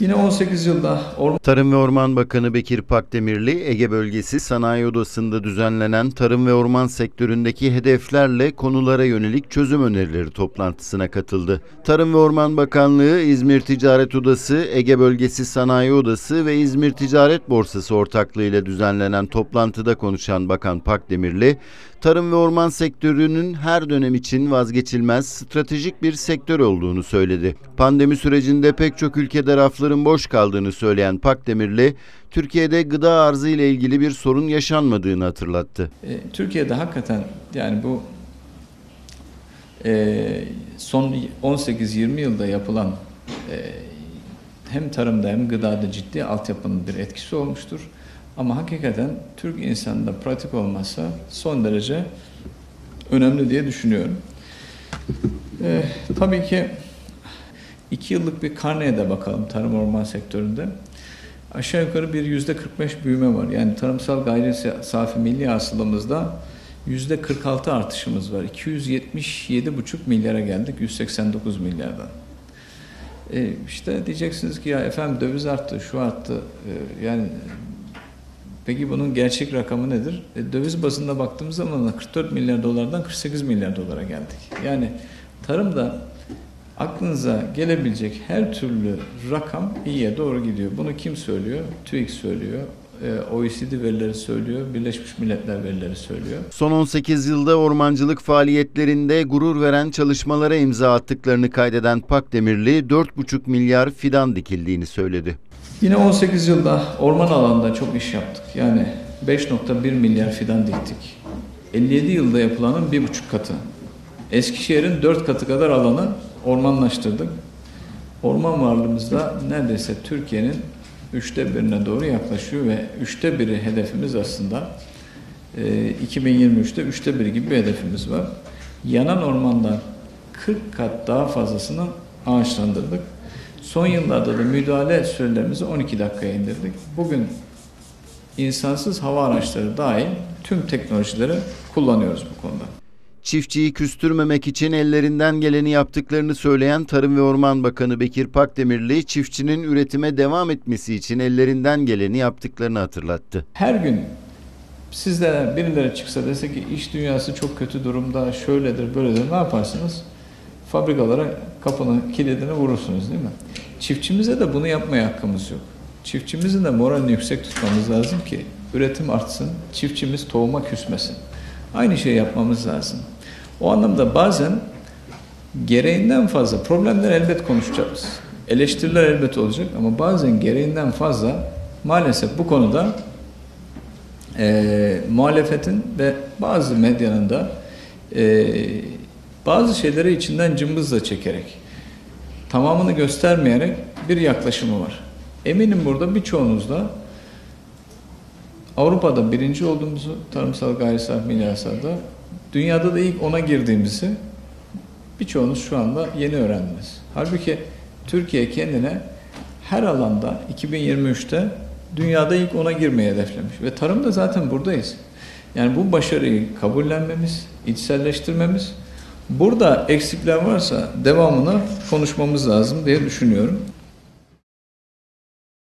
Yine 18 yılda orman Tarım ve Orman Bakanı Bekir Pakdemirli, Ege Bölgesi Sanayi Odası'nda düzenlenen tarım ve orman sektöründeki hedeflerle konulara yönelik çözüm önerileri toplantısına katıldı. Tarım ve Orman Bakanlığı, İzmir Ticaret Odası, Ege Bölgesi Sanayi Odası ve İzmir Ticaret Borsası ortaklığıyla düzenlenen toplantıda konuşan Bakan Pakdemirli, tarım ve orman sektörünün her dönem için vazgeçilmez stratejik bir sektör olduğunu söyledi. Pandemi sürecinde pek çok ülkede rafların boş kaldığını söyleyen Pakdemirli, Türkiye'de gıda arzı ile ilgili bir sorun yaşanmadığını hatırlattı. E, Türkiye'de hakikaten yani bu e, son 18-20 yılda yapılan e, hem tarımda hem gıdada ciddi altyapının bir etkisi olmuştur. Ama hakikaten Türk insanında pratik olmazsa son derece önemli diye düşünüyorum. E, tabii ki iki yıllık bir karneye de bakalım tarım orman sektöründe. Aşağı yukarı bir yüzde 45 büyüme var. Yani tarımsal gayri safi milli hasılamızda yüzde 46 artışımız var. 277,5 milyara geldik 189 milyardan. E işte diyeceksiniz ki ya efendim döviz arttı, şu arttı. E, yani peki bunun gerçek rakamı nedir? E, döviz bazında baktığımız zaman 44 milyar dolardan 48 milyar dolara geldik. Yani tarımda aklınıza gelebilecek her türlü rakam iyiye doğru gidiyor. Bunu kim söylüyor? TÜİK söylüyor. e, OECD verileri söylüyor, Birleşmiş Milletler verileri söylüyor. Son 18 yılda ormancılık faaliyetlerinde gurur veren çalışmalara imza attıklarını kaydeden Pakdemirli 4,5 milyar fidan dikildiğini söyledi. Yine 18 yılda orman alanında çok iş yaptık. Yani 5.1 milyar fidan diktik. 57 yılda yapılanın bir buçuk katı. Eskişehir'in 4 katı kadar alanı ormanlaştırdık. Orman varlığımızda neredeyse Türkiye'nin üçte birine doğru yaklaşıyor ve üçte biri hedefimiz aslında e, 2023'te üçte biri gibi bir hedefimiz var. Yanan ormandan 40 kat daha fazlasını ağaçlandırdık. Son yıllarda da müdahale sürelerimizi 12 dakikaya indirdik. Bugün insansız hava araçları dahil tüm teknolojileri kullanıyoruz bu konuda. Çiftçiyi küstürmemek için ellerinden geleni yaptıklarını söyleyen Tarım ve Orman Bakanı Bekir Pakdemirli, çiftçinin üretime devam etmesi için ellerinden geleni yaptıklarını hatırlattı. Her gün sizlere birileri çıksa dese ki iş dünyası çok kötü durumda, şöyledir, böyledir ne yaparsınız? Fabrikalara kapının kilidini vurursunuz değil mi? Çiftçimize de bunu yapmaya hakkımız yok. Çiftçimizin de moralini yüksek tutmamız lazım ki üretim artsın, çiftçimiz tohuma küsmesin. Aynı şeyi yapmamız lazım. O anlamda bazen gereğinden fazla, problemler elbet konuşacağız. Eleştiriler elbet olacak ama bazen gereğinden fazla maalesef bu konuda e, muhalefetin ve bazı medyanın da e, bazı şeyleri içinden cımbızla çekerek, tamamını göstermeyerek bir yaklaşımı var. Eminim burada birçoğunuzda Avrupa'da birinci olduğumuzu tarımsal gayri safi milli dünyada da ilk ona girdiğimizi birçoğunuz şu anda yeni öğrendiniz. Halbuki Türkiye kendine her alanda 2023'te dünyada ilk ona girmeyi hedeflemiş. Ve tarımda zaten buradayız. Yani bu başarıyı kabullenmemiz, içselleştirmemiz, burada eksikler varsa devamını konuşmamız lazım diye düşünüyorum.